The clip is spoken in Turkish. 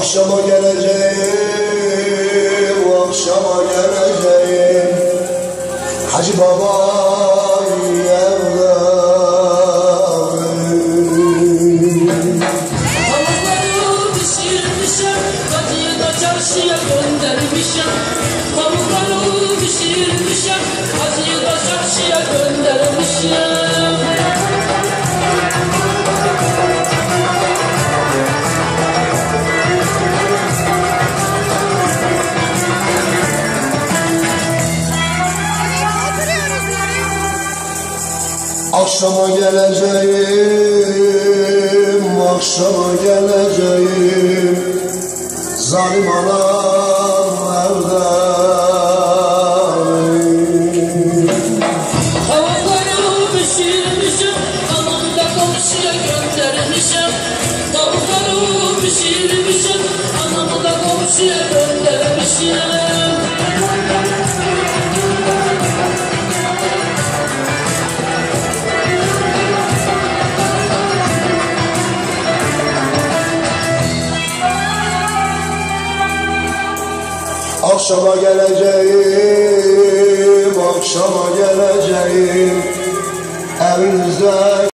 Akşama geleceğim, akşama geleceğim. Hacı Baba evladım çarşıya göndermişim. Tavukları pişirmişim, hacıyı da çarşıya göndermişim. Akşama geleceğim, akşama geleceğim Zalim anam evladım Tavukları Akşama geleceğim, akşama geleceğim. Evinizde